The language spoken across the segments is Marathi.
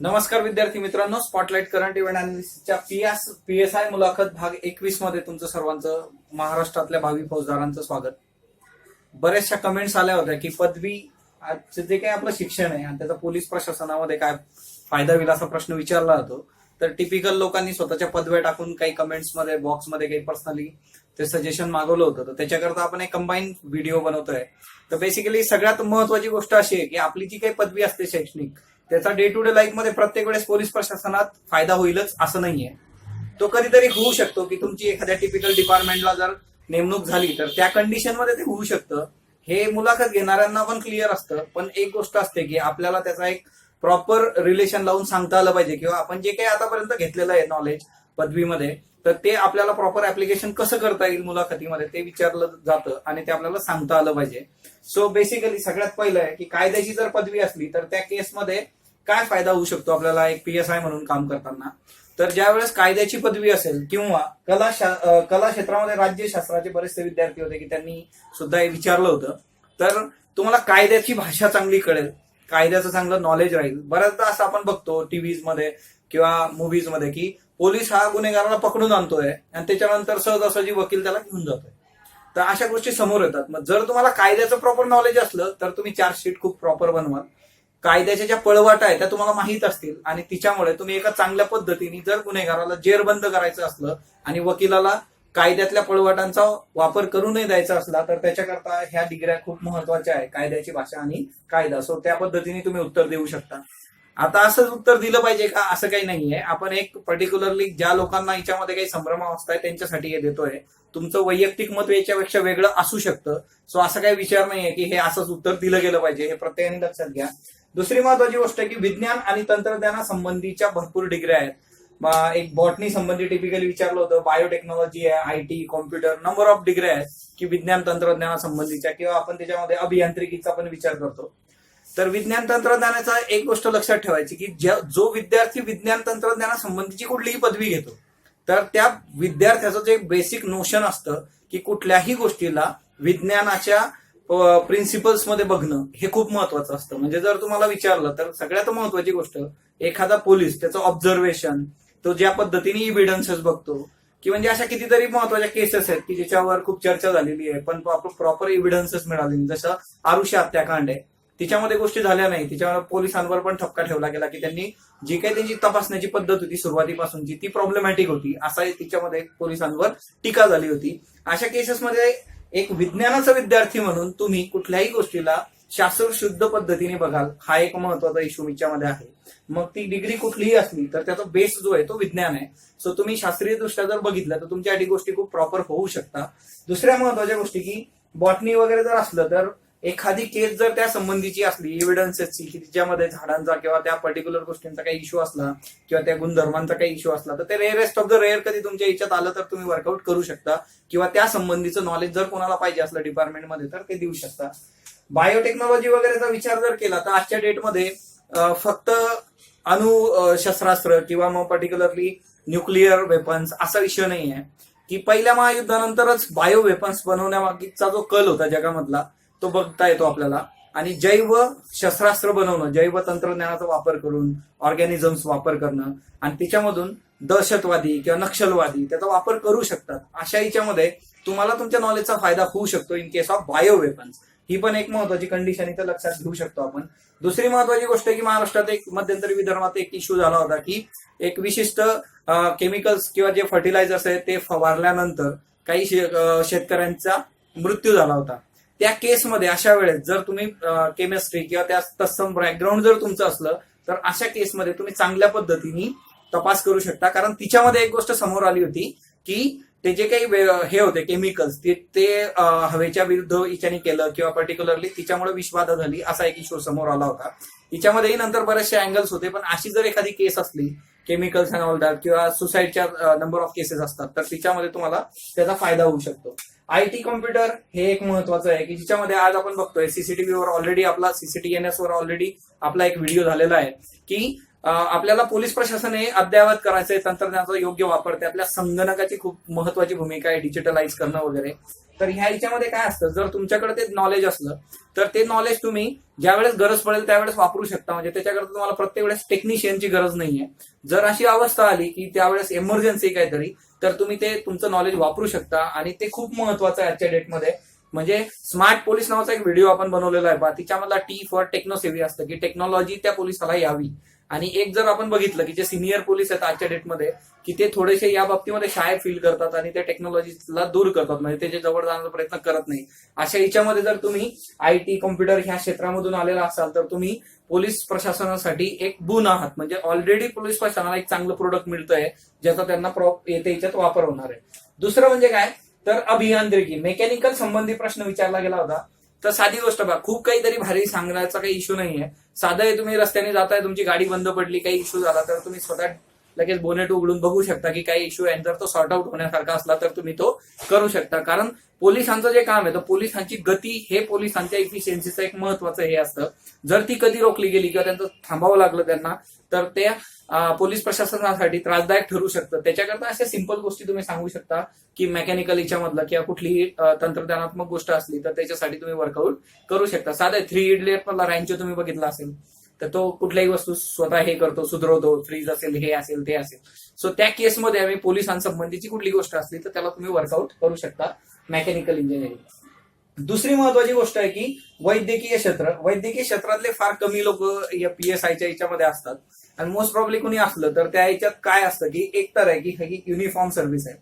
नमस्कार विद्यार्थी मित्रांनो स्पॉटलाइट करंट इव्हेंट अनालिसिसच्या पीएस पीएसआय मुलाखत भाग एकवीसमध्ये तुमचं सर्वांचं महाराष्ट्रातल्या भावी फौजदारांचं स्वागत. बऱ्याचशा कमेंट्स आल्या होत्या की पदवी आजचं जे काही आपलं शिक्षण आहे आणि त्याचा पोलीस प्रशासनामध्ये काय फायदा होईल असा प्रश्न विचारला जातो तर टिपिकल लोकांनी स्वतःच्या पदव्या टाकून काही कमेंट्समध्ये बॉक्समध्ये काही पर्सनली ते सजेशन मागवलं होतं. तर त्याच्याकरता आपण एक कंबाईन व्हिडिओ बनवतोय. तर बेसिकली सगळ्यात महत्वाची गोष्ट अशी आहे की आपली जी काही पदवी असते शैक्षणिक त्याचा डे टू डे लाईफमध्ये प्रत्येक वेळेस पोलीस प्रशासनात फायदा होईलच असं नाहीये. तो कधीतरी होऊ शकतो की तुमची एखाद्या टिपिकल डिपार्टमेंटला जर नेमणूक झाली तर त्या कंडिशनमध्ये ते होऊ शकतं. हे मुलाखत घेणाऱ्यांना पण क्लिअर असतं पण एक गोष्ट असते की आपल्याला त्याचा एक प्रॉपर रिलेशन लावून सांगता आलं पाहिजे किंवा आपण जे काही आतापर्यंत घेतलेलं आहे नॉलेज पदवीमध्ये तर ते आपल्याला प्रॉपर ऍप्लिकेशन कसं करता येईल मुलाखतीमध्ये ते विचारलं जातं आणि ते आपल्याला सांगता आलं पाहिजे. सो बेसिकली सगळ्यात पहिलं आहे की कायद्याची जर पदवी असली तर त्या केसमध्ये काय फायदा होऊ शकतो आपल्याला एक पीएसआय म्हणून काम करताना? तर ज्यावेळेस कायद्याची पदवी असेल किंवा कला शा- कला क्षेत्रामध्ये राज्यशास्त्राचे बरेचसे विद्यार्थी होते की त्यांनी सुद्धा हे विचारलं होतं. तर तुम्हाला कायद्याची भाषा चांगली कळेल. कायद्याचं चांगलं नॉलेज राहील. बऱ्याचदा असं आपण बघतो टीव्हीजमध्ये किंवा मुव्हीजमध्ये की पोलीस हा गुन्हेगाराला पकडून आणतोय आणि त्याच्यानंतर सहजासहजी वकील त्याला घेऊन जातोय. तर अशा गोष्टी समोर येतात. मग जर तुम्हाला कायद्याचं प्रॉपर नॉलेज असलं तर तुम्ही चार्जशीट खूप प्रॉपर बनवाल. कायद्याच्या ज्या पळवाटा आहेत त्या तुम्हाला माहीत असतील. आणि तिच्यामुळे तुम्ही एका चांगल्या पद्धतीने जर गुन्हेगाराला जेरबंद करायचं असलं आणि वकिलाला कायद्यातल्या पळवाटांचा वापर करू नये द्यायचा असला तर त्याच्याकरता ह्या डिग्र्या खूप महत्त्वाच्या आहे कायद्याची भाषा आणि कायदा. सो त्या पद्धतीने तुम्ही उत्तर देऊ शकता. आता असंच उत्तर दिलं पाहिजे का? असं काही नाहीये. आपण एक पर्टिक्युलरली ज्या लोकांना याच्यामध्ये काही संभ्रमावस्था आहे त्यांच्यासाठी हे देतोय. तुमचं वैयक्तिक मत याच्यापेक्षा वेगळं असू शकतं. सो असा काही विचार नाहीये की हे असंच उत्तर दिलं गेलं पाहिजे. हे प्रत्येकाने लक्षात घ्या. दुसरी महत्वाची गोष्ट आहे की विज्ञान आणि तंत्रज्ञानासंबंधीच्या भरपूर डिग्र्या आहेत. एक बॉटनी संबंधी टिपिकली विचारलं होतं बायोटेक्नॉलॉजी आहे I T computer number of डिग्र्या आहेत की विज्ञान तंत्रज्ञानासंबंधीच्या किंवा आपण त्याच्यामध्ये अभियांत्रिकीचा पण विचार करतो. तर विज्ञान तंत्रज्ञानाचा एक गोष्ट लक्षात ठेवायची की जो विद्यार्थी विज्ञान तंत्रज्ञानासंबंधीची कुठलीही पदवी घेतो तर त्या विद्यार्थ्याचं जे बेसिक नोशन असतं की कुठल्याही गोष्टीला विज्ञानाच्या प्रिन्सिपल्समध्ये बघणं हे खूप महत्वाचं असतं. म्हणजे जर तुम्हाला विचारलं तर सगळ्यात महत्वाची गोष्ट एखादा पोलीस त्याचं ऑब्झर्वेशन तो ज्या पद्धतीने इव्हिडन्सेस बघतो की म्हणजे अशा कितीतरी महत्त्वाच्या केसेस आहेत की ज्याच्यावर खूप चर्चा झालेली आहे पण प्रॉपर इव्हिडन्सेस मिळाले जसं आरुषी हत्याकांड आहे. तिच्यामध्ये गोष्टी झाल्या नाही. तिच्यावर पोलिसांवर पण ठपका ठेवला गेला की त्यांनी जी काही त्यांची तपासण्याची पद्धत होती सुरुवातीपासूनची ती प्रॉब्लेमॅटिक होती. असा तिच्यामध्ये पोलिसांवर टीका झाली होती. अशा केसेसमध्ये एक विज्ञानाचा विद्यार्थी म्हणून तुम्ही कुठल्याही गोष्टीला शास्त्र शुद्ध पद्धतीने बघाल हा एक महत्त्वाचा इश्यू मध्ये आहे. मग ती डिग्री कुठलीही असली तर त्याचा बेस जो आहे तो विज्ञान आहे. सो तुम्ही शास्त्रीय दृष्ट्या जर बघितलं तर तुमच्यासाठी गोष्टी खूप प्रॉपर होऊ शकतात. दुसऱ्या महत्त्वाच्या गोष्टी की बॉटनी वगैरे जर असलं तर एखादी केस जर त्या संबंधीची असली एव्हिडन्सेसची की तिच्यामध्ये झाडांचा किंवा त्या पर्टिक्युलर गोष्टींचा काही इश्यू असला किंवा त्या गुणधर्मांचा काही इश्यू असला तर ते रेअरेस्ट ऑफ द रेअर कधी तुमच्या याच्यात आलं तर तुम्ही वर्कआउट करू शकता. किंवा त्या संबंधीचं नॉलेज जर कोणाला पाहिजे असलं डिपार्टमेंटमध्ये तर ते देऊ शकता. बायोटेक्नॉलॉजी वगैरेचा विचार जर केला तर आजच्या डेटमध्ये फक्त अणुशस्त्रास्त्र शस्त्रास्त्र किंवा मग पर्टिक्युलरली न्यूक्लिअर वेपन्स असा विषय नाही आहे की पहिल्या महायुद्धानंतरच बायो वेपन्स बनवण्यामागचा जो कल होता जगामधला तो बघता येतो आपल्याला. आणि जैव शस्त्रास्त्र बनवणं जैव तंत्रज्ञानाचा वापर करून ऑर्गॅनिझम्स वापर करणं आणि तिच्यामधून दहशतवादी किंवा नक्षलवादी त्याचा वापर करू शकतात. अशा याच्यामध्ये तुम्हाला तुमच्या नॉलेजचा फायदा होऊ शकतो in case of bio weapons ही पण एक महत्वाची कंडिशन इथं लक्षात घेऊ शकतो आपण. दुसरी महत्वाची गोष्ट आहे की महाराष्ट्रात एक मध्यंतरी विदर्भात एक इश्यू झाला होता की एक विशिष्ट केमिकल्स किंवा जे फर्टिलायझर्स आहेत ते फवारल्यानंतर काही शेतकऱ्यांचा मृत्यू झाला होता. त्या केसमध्ये अशा वेळेस जर तुम्ही केमिस्ट्री किंवा त्या तत्सम बॅकग्राऊंड जर तुमचं असलं तर अशा केसमध्ये तुम्ही चांगल्या पद्धतीने तपास करू शकता. कारण तिच्यामध्ये एक गोष्ट समोर आली होती की ते जे काही हे होते केमिकल्स ते ते हवेच्या विरुद्ध हिच्याने केलं किंवा पर्टिक्युलरली तिच्यामुळे विषबाधा झाली असा एक इश्यू समोर आला होता. तिच्यामध्येही नंतर बरेचसे अँगल्स होते पण अशी जर एखादी केस असली केमिकल्स अँड ऑल दॅट किंवा सुसाईडच्या नंबर ऑफ केसेस असतात. तर तिच्यामध्ये तुम्हाला त्याचा फायदा होऊ शकतो. आय टी कॉम्प्युटर हे एक महत्वाचं आहे की जिच्यामध्ये आज आपण बघतोय सीसीटीव्हीवर ऑलरेडी आपला सीसीटीएनएस वर ऑलरेडी आपला एक व्हिडिओ झालेला आहे की आपल्याला पोलीस प्रशासन हे अद्ययावत आहे तंत्रज्ञानाचा योग्य वापर आपल्या संगणकाची खूप महत्वाची भूमिका आहे डिजिटलाइज करणं वगैरे. तर ह्या याच्यामध्ये काय असतं जर तुमच्याकडे ते नॉलेज असलं तर ते नॉलेज तुम्ही ज्यावेळेस गरज पडेल त्यावेळेस वापरू शकता. म्हणजे त्याच्याकरता तुम्हाला प्रत्येक वेळेस टेक्निशियनची गरज नाहीये. जर अशी अवस्था आली की त्यावेळेस इमर्जन्सी काहीतरी तर तुम्ही ते तुमचं नॉलेज वापरू शकता. आणि ते खूप महत्वाचं आहे आजच्या डेटमध्ये म्हणजे स्मार्ट पोलीस नावाचा एक व्हिडिओ आपण बनवलेला आहे. बा तिच्यामधला टी फॉर टेक्नोसेव्ही असतं की टेक्नॉलॉजी त्या पोलिसाला यावी. आणि एक जर आपण बघितलं की जे सिनियर पोलीस आहेत आजच्या डेटमध्ये की ते थोडेसे या बाबतीमध्ये शाय फील करतात आणि ते टेक्नॉलॉजीला दूर करतात. म्हणजे त्याच्याजवळ जाण्याचा प्रयत्न करत नाही. अशा याच्यामध्ये जर तुम्ही आय टी कॉम्प्युटर ह्या क्षेत्रामधून आलेला असाल तर तुम्ही पोलीस प्रशासनासाठी एक गुण आहात. म्हणजे ऑलरेडी पोलीस प्रशासनाला एक चांगलं प्रोडक्ट मिळतंय ज्याचा त्यांना प्रॉप येते याच्यात वापर होणार आहे. दुसरं म्हणजे काय? तर अभियांत्रिकी मेकॅनिकल संबंधी प्रश्न विचारला गेला होता. तर साधी गोष्ट बघा खूप काहीतरी भारी सांगण्याचा काही इश्यू नाहीये. साधं आहे तुम्ही रस्त्याने जाताय तुमची गाडी बंद पडली काही इश्यू झाला तर तुम्ही स्वतः लगेच बोनेट उघडून बघू शकता की काही इश्यू आहे. जर तो सॉर्ट आउट होण्यासारखा असला तर तुम्ही तो करू शकता. कारण पोलिसांचं जे काम आहे तर पोलिसांची गती हे पोलिसांच्या इफिशियन्सीचं एक महत्वाचं हे असतं. जर ती कधी रोखली गेली किंवा त्यांचं थांबावं लागलं त्यांना तर ते पोलीस प्रशासनासाठी त्रासदायक ठरू शकतं. त्याच्याकरता अशा सिंपल गोष्टी तुम्ही सांगू शकता की मेकॅनिकल याच्यामधलं किंवा कुठलीही तंत्रज्ञानात्मक गोष्ट असली तर त्याच्यासाठी तुम्ही वर्कआउट करू शकता. साधे थ्री इडलेट मधला रँचो तुम्ही बघितला असेल तर तो कुठल्याही वस्तू स्वतः हे करतो सुधरवतो फ्रीज असेल हे असेल ते असेल. सो त्या केसमध्ये आम्ही पोलिसांसंबंधीची कुठली गोष्ट असली तर त्याला तुम्ही वर्कआउट करू शकता मेकॅनिकल इंजिनिअरिंग दुसरी महत्वाची गोष्ट आहे की वैद्यकीय क्षेत्र वैद्यकीय क्षेत्रातले फार कमी लोक या पी एस आयच्या याच्यामध्ये असतात. आणि मोस्ट प्रॉब्ली कोणी असलं तर त्या याच्यात काय असतं की एक तर आहे की ही युनिफॉर्म सर्व्हिस आहे.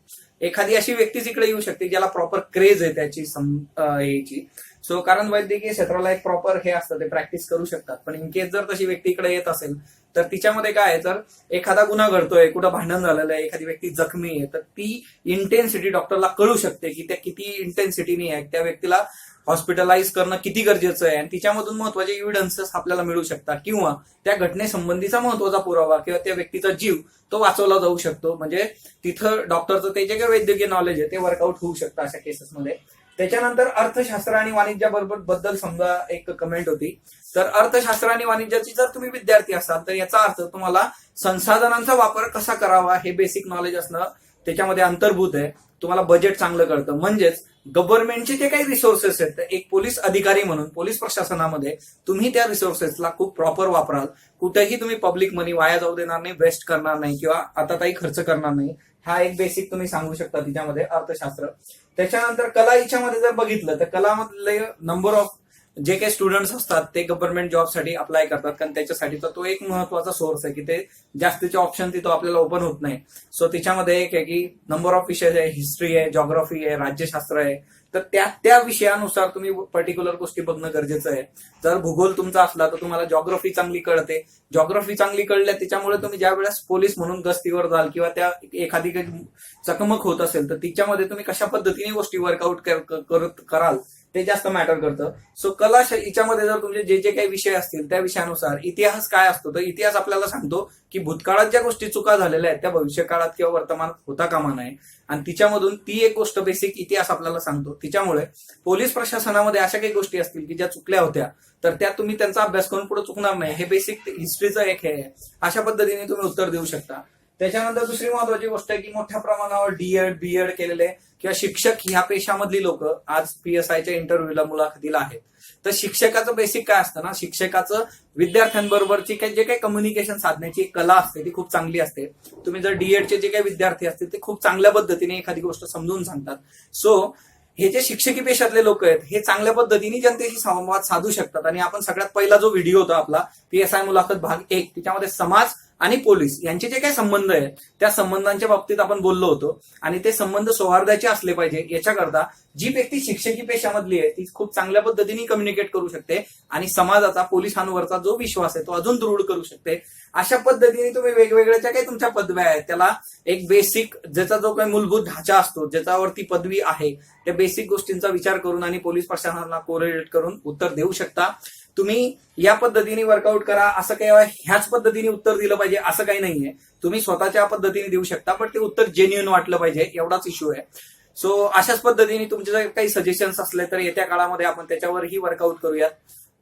एखादी अशी व्यक्तीच इकडे येऊ शकते ज्याला प्रॉपर क्रेज आहे त्याची सम- याची. सो कारण वैद्यकीय क्षेत्राला एक प्रॉपर हे असतं ते प्रॅक्टिस करू शकतात. पण इन केस जर तशी व्यक्ती इकडे येत असेल तर तिच्यामध्ये काय आहे तर एखादा गुन्हा घडतोय कुठं भांडण झालेलं आहे एखादी व्यक्ती जखमी आहे तर ती इंटेन्सिटी डॉक्टरला कळू शकते की त्या किती इंटेन्सिटीने आहे त्या व्यक्तीला हॉस्पिटलाइज करणं किती गरजेचं आहे. आणि तिच्यामधून महत्त्वाचे इव्हिडन्सेस आपल्याला मिळू शकतात. किंवा त्या घटनेसंबंधीचा महत्त्वाचा पुरावा किंवा त्या व्यक्तीचा जीव तो वाचवला जाऊ शकतो. म्हणजे तिथं डॉक्टरचं ते जे काही वैद्यकीय नॉलेज आहे ते वर्कआउट होऊ शकतं अशा केसेसमध्ये त्याच्यानंतर अर्थशास्त्र आणि वाणिज्याबरोबरबद्दल समजा एक कमेंट होती. तर अर्थशास्त्र आणि वाणिज्याची जर तुम्ही विद्यार्थी असाल तर याचा अर्थ तुम्हाला संसाधनांचा वापर कसा करावा हे बेसिक नॉलेज असणं त्याच्यामध्ये अंतर्भूत आहे. तुम्हाला बजेट चांगलं कळतं. म्हणजेच गव्हर्नमेंटचे जे काही रिसोर्सेस आहेत एक पोलीस अधिकारी म्हणून पोलीस प्रशासनामध्ये तुम्ही त्या रिसोर्सेसला खूप प्रॉपर वापराल. कुठेही तुम्ही पब्लिक मनी वाया जाऊ देणार नाही वेस्ट करणार नाही किंवा आता काही खर्च करणार नाही. हा एक बेसिक तुम्ही सांगू शकता तिच्यामध्ये अर्थशास्त्र. त्याच्यानंतर कला हिच्यामध्ये जर बघितलं तर कलामधले नंबर ऑफ जे काही स्टुडंट्स असतात ते गव्हर्नमेंट जॉबसाठी अप्लाय करतात. कारण त्याच्यासाठी तर तो एक महत्त्वाचा सोर्स आहे की ते जास्तीचे ऑप्शन तिथं आपल्याला ओपन होत नाही. सो त्याच्यामध्ये एक आहे की नंबर ऑफ विषय आहे हिस्ट्री आहे जॉग्राफी आहे राज्यशास्त्र आहे. तर त्या त्या विषयानुसार तुम्ही पर्टिक्युलर गोष्टी बघणं गरजेचं आहे. जर भूगोल तुमचा असला तर तुम्हाला जॉग्राफी चांगली कळते. जॉग्राफी चांगली कळल्या त्याच्यामुळे तुम्ही ज्या वेळेस पोलीस म्हणून गस्तीवर जाल किंवा त्या एखादी काही चकमक होत असेल तर तिच्यामध्ये तुम्ही कशा पद्धतीने गोष्टी वर्कआउट करत कराल? ते जास्त मॅटर करतं. सो कला याच्यामध्ये हिच्यामध्ये जर तुमचे जे जे काही विषय असतील त्या विषयानुसार इतिहास काय असतो तर इतिहास आपल्याला सांगतो की भूतकाळात ज्या गोष्टी चुका झालेल्या आहेत त्या भविष्य काळात किंवा वर्तमानात होता कामा नये. आणि तिच्यामधून ती एक गोष्ट बेसिक इतिहास आपल्याला सांगतो. तिच्यामुळे पोलीस प्रशासनामध्ये अशा काही गोष्टी असतील की ज्या चुकल्या होत्या तर त्या तुम्ही त्यांचा अभ्यास करून पुढे चुकणार नाही. हे बेसिक हिस्ट्रीचं एक हे आहे. अशा पद्धतीने तुम्ही उत्तर देऊ शकता. त्याच्यानंतर दुसरी महत्वाची गोष्ट आहे की मोठ्या प्रमाणावर डीएड बीएड केलेले किंवा शिक्षक ह्या पेशामधली लोक आज पीएसआयच्या इंटरव्ह्यूला मुलाखतीला आहेत. तर शिक्षकाचं बेसिक काय असतं ना? शिक्षकाचं विद्यार्थ्यांबरोबरची काही जे काही कम्युनिकेशन साधण्याची कला असते ती खूप चांगली असते. तुम्ही जर डीएडचे जे काही विद्यार्थी असतील ते खूप चांगल्या पद्धतीने एखादी गोष्ट समजून सांगतात. सो हे जे शिक्षकी पेशातले लोक आहेत हे चांगल्या पद्धतीने जनतेशी संवाद साधू शकतात. आणि आपण सगळ्यात पहिला जो व्हिडिओ होता आपला पीएसआय मुलाखत भाग एक त्याच्यामध्ये समाज आणि पोलीस यांचे जे काही संबंध आहे त्या संबंधांच्या बाबतीत आपण बोललो होतो. आणि ते संबंध सौहार्दाचे असले पाहिजे याच्याकरता जी व्यक्ती शिक्षकी पेशामधली आहे ती खूप चांगल्या पद्धतीने कम्युनिकेट करू शकते. आणि समाजाचा पोलिसांवरचा जो विश्वास आहे तो अजून दृढ करू शकते. अशा पद्धतीने तुम्ही वेगवेगळ्या ज्या काही तुमच्या पदव्या आहेत त्याला एक बेसिक ज्याचा जो काही मूलभूत ढाचा असतो ज्याच्यावरती पदवी आहे त्या बेसिक गोष्टींचा विचार करून आणि पोलीस प्रशासनाला कोरिलेट करून उत्तर देऊ शकता. तुम्ही या पद्धतीने वर्कआउट करा असं काही ह्याच पद्धतीने उत्तर दिलं पाहिजे असं काही नाहीये. तुम्ही स्वतःच्या पद्धतीने देऊ शकता पण ते उत्तर जेन्युन वाटलं पाहिजे एवढाच इश्यू आहे. सो अशाच पद्धतीने तुमचे जर काही सजेशन्स असले तर येत्या काळामध्ये आपण त्याच्यावरही वर्कआउट करूयात.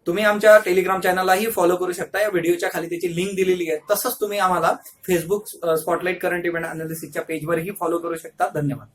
तुम्ही आमच्या टेलिग्राम चॅनललाही फॉलो करू शकता. या व्हिडिओच्या खाली त्याची लिंक दिलेली आहे. तसंच तुम्ही आम्हाला फेसबुक स्पॉटलाईट करंट इव्हेंट अनालिसिसच्या पेजवरही फॉलो करू शकता. धन्यवाद.